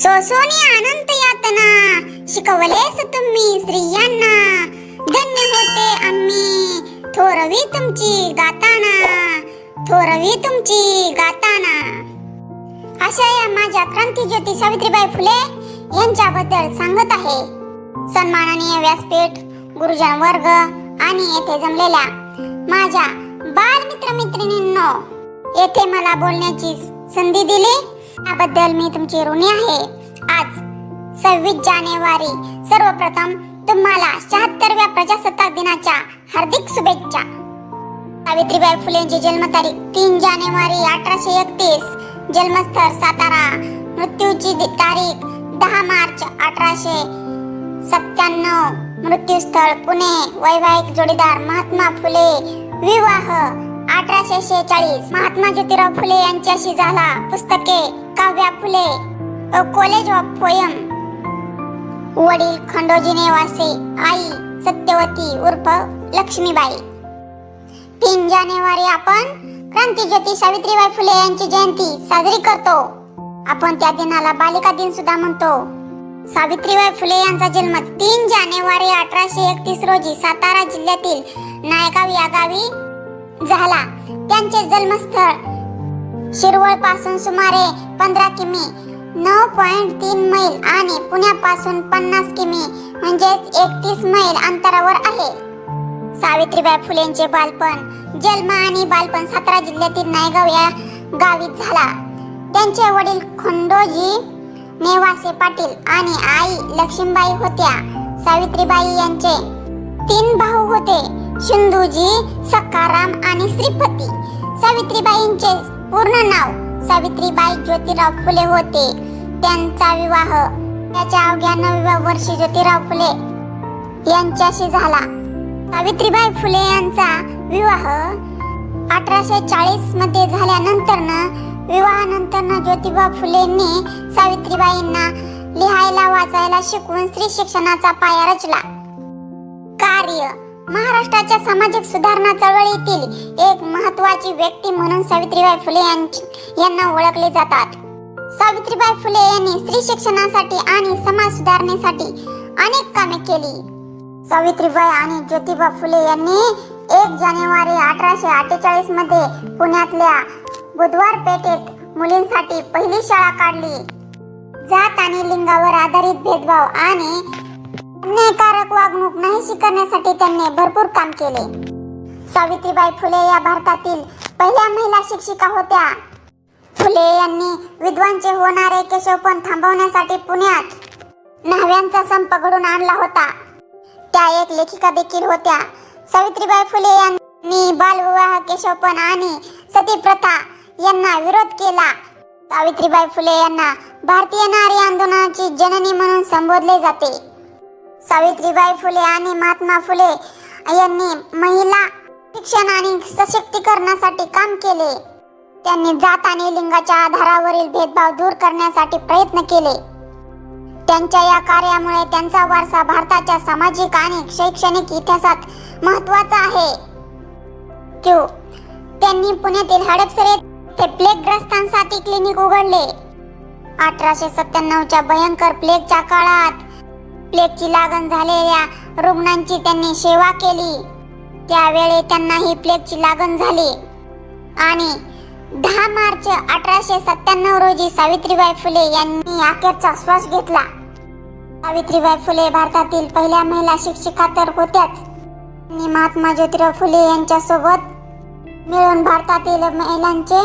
सोसोनी अनंत यातना शिकवलेस तुम्ही स्त्रियांना. धन्य होते आम्ही थोरवी तुमची गाताना थोरवी तुमची गाताना. अशा या माझ्या क्रांती ज्योती सावित्रीबाई फुले यांच्याबद्दल सांगत आहे. सन्माननीय व्यासपीठ गुरुजन वर्ग आणि येथे जमलेल्या माझ्या बाल मित्र मैत्रिणींनो येथे मला बोलण्याची संधी दिली. त्याबद्दल मी तुमची ऋणी आहे. आज सव्वीस जानेवारी सर्वप्रथम तुम्हाला शहात्तरव्या प्रजासत्ताक दिनाच्या हार्दिक शुभेच्छा. सावित्रीबाई फुलेंची जन्मतारीख तीन जानेवारी अठराशे एकतीस. जन्मस्थळ सातारा. मृत्यूची तारीख दहा मार्च अठराशे सत्त्याण्णव. मृत्यूस्थळ पुणे. वैवाहिक जोडीदार महात्मा फुले. विवाह अठराशे शेहेचाळीस महात्मा ज्योतिराव फुले यांच्याशी झाला पुस्तके Kavya Phule college of poem वडील खंडोजी नेवासे आई सत्यवती उर्फ लक्ष्मीबाई. तीन जानेवारी आपण क्रांतीज्योती सावित्रीबाई फुले यांची जयंती साजरी करतो. आपण त्या दिनाला बालिका दिन सुद्धा म्हणतो. सावित्रीबाई फुले यांचा जन्म तीन जानेवारी अठराशे एकतीस रोजी सातारा जिल्ह्यातील नायगाव या गावी झाला. त्यांचे जन्मस्थळ शिरवळपासून सुमारे पंधरा किमी नऊ पॉइंट तीन मैल आणि पुण्यापासून पन्नास किमी म्हणजेच एकतीस मैल अंतरावर आहे. सावित्रीबाई फुलेंचे बालपण जन्म आणि बालपण सातारा जिल्ह्यातील नायगाव या गावीत झाला. त्यांचे वडील खंडोजी नेवासे पाटील आणि आई लक्ष्मीबाई होत्या. सावित्रीबाई यांचे तीन भाऊ होते. शिंदूजी सखाराम आणि श्रीपती. सावित्रीबाईंचे पूर्ण नाव सावित्रीबाई ज्योतिराव फुले होते. त्यांचा विवाह त्याच्या अवघ्या नवव्या वर्षी ज्योतिराव फुले यांच्याशी झाला. सावित्रीबाई फुले यांचा विवाह अठराशे चाळीसमध्ये झाल्यानंतर विवाहानंतर ज्योतिबा फुलेंनी सावित्रीबाईंना लिहायला वाचायला शिकवून स्त्री शिक्षणाचा पाया रचला. कार्य महाराष्ट्राच्या सामाजिक सुधारणा चळवळीतील एक महत्वाची व्यक्ती म्हणून सावित्रीबाई फुले यांची- यांना ओळखले जातात. सावित्रीबाई फुले यांनी स्त्री शिक्षणासाठी आणि समाज सुधारणेसाठी अनेक कामे केली. सावित्रीबाई आणि ज्योतिबा फुले यांनी एक जानेवारी अठराशे अठ्ठेचाळीसमध्ये पुण्यातल्या बुधवार पेठेत मुलींसाठी पहिली शाळा काढली. जात आणि लिंगावर आधारित भेदभाव आणि अन्यायकारक वागणूक नाही शिकण्यासाठी त्यांनी भरपूर काम केले. सावित्रीबाई फुले या भारतातील पहिल्या महिला शिक्षिका होत्या. फुले यांनी विद्वांचे होणारे केशवपण थांबवण्यासाठी पुण्यात न्हाव्यांचा संप घडून आणला होता. त्या एक लेखिका देखील होत्या. सावित्रीबाई फुले यांनी बालविवाह केशवपण आणि सती प्रथा यांना विरोध केला. सावित्रीबाई फुले यांना भारतीय नारी आंदोलनाची जननी म्हणून संबोधले जाते. सावित्रीबाई फुले आणि महात्मा फुले यांनी महिला शिक्षण आणि सशक्तीकरणासाठी काम केले. त्यांनी जात आणि लिंगाच्या आधारावरील भेदभाव दूर करण्यासाठी प्रयत्न केले. त्यांच्या या कार्यामुळे त्यांचा वारसा भारताच्या सामाजिक आणि शैक्षणिक इतिहासात महत्त्वाचा आहे. क्यू. त्यांनी पुण्यातील हडपसर येथे प्लेगग्रस्तांसाठी क्लिनिक उघडले. अठराशे सत्त्याण्णवच्या भयंकर प्लेगच्या काळात प्लेगची लागण झालेल्या रुग्णांची त्यांनी सेवा केली. त्यावेळी त्यांना ही प्लेगची लागण झाली. आणि दहा मार्च अठराशे सत्त्याण्णव रोजी सावित्रीबाई फुले यांनी अखेरचा श्वास घेतला. सावित्रीबाई फुले भारतातील पहिल्या महिला शिक्षिका तर होत्याच. त्यांनी महात्मा ज्योतिराव फुले यांच्यासोबत मिळून भारतातील महिलांचे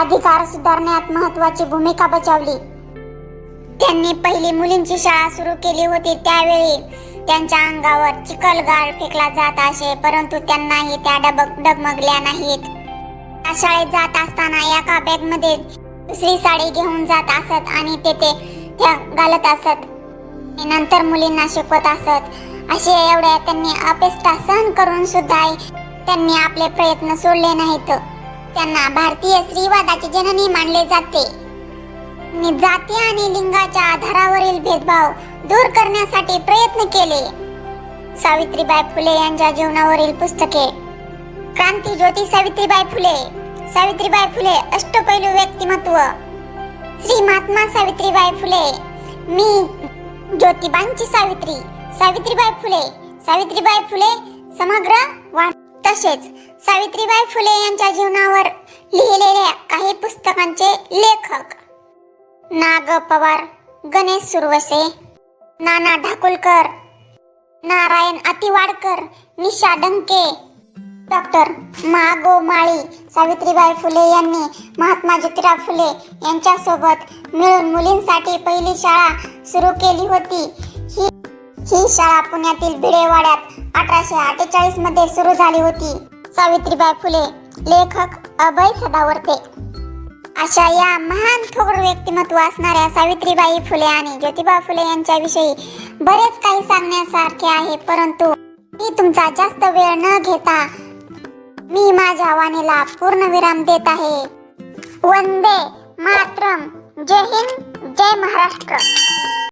अधिकार सुधारण्यात महत्वाची भूमिका बजावली. त्यांनी पहिली मुलींची शाळा सुरू केली होती त्यावेळी. त्यांच्या अंगावर चिखलगाळ फेकला जात असे परंतु त्यांनाही त्या डबक डगमगल्या नाहीत. त्या शाळेत जात असताना एका बॅगमध्ये दुसरी साडी घेऊन जात असत आणि तेथे त्या घालत असत. नंतर मुलींना शिकवत असत. असे एवढ्या त्यांनी अपेष्टा सहन करून सुद्धा त्यांनी आपले प्रयत्न सोडले नाहीत. त्यांना भारतीय स्त्रीवादाची जननी मानले जाते. मी जाती आणि लिंगाच्या आधारावरील भेदभाव दूर करण्यासाठी प्रयत्न केले. सावित्रीबाई फुले यांच्या जीवनावरील पुस्तके. क्रांती ज्योती सावित्रीबाई फुले. सावित्रीबाई फुले अष्टपैलू व्यक्तिमत्व. श्री महात्मा सावित्रीबाई फुले. मी ज्योतिबांची सावित्री. सावित्रीबाई फुले. सावित्रीबाई फुले समग्र वाट तसेच सावित्रीबाई फुले यांच्या जीवनावर लिहिलेल्या काही पुस्तकांचे लेखक. नाग पवार गणेश सुरवसे नाना ढाकुलकर नारायण अतिवाडकर निशा डंके डॉक्टर मागो माळी सावित्रीबाई फुले यांनी महात्मा ज्योतिराव फुले यांच्यासोबत मिळून मुलींसाठी पहिली शाळा सुरू केली होती. ही ही शाळा पुण्यातील भिडेवाड्यात अठराशे अठ्ठेचाळीसमध्ये सुरू झाली होती. सावित्रीबाई फुले लेखक अभय सदावर्ते. अशा या महान थोर व्यक्तिमत्व असणाऱ्या सावित्रीबाई फुले आणि ज्योतिबा फुले यांच्याविषयी बरेच काही सांगण्यासारखे आहे परंतु मी तुमचा जास्त वेळ न घेता मी माझ्या वाणीला पूर्ण विराम देत आहे. वंदे मातरम. जय हिंद. जय महाराष्ट्र.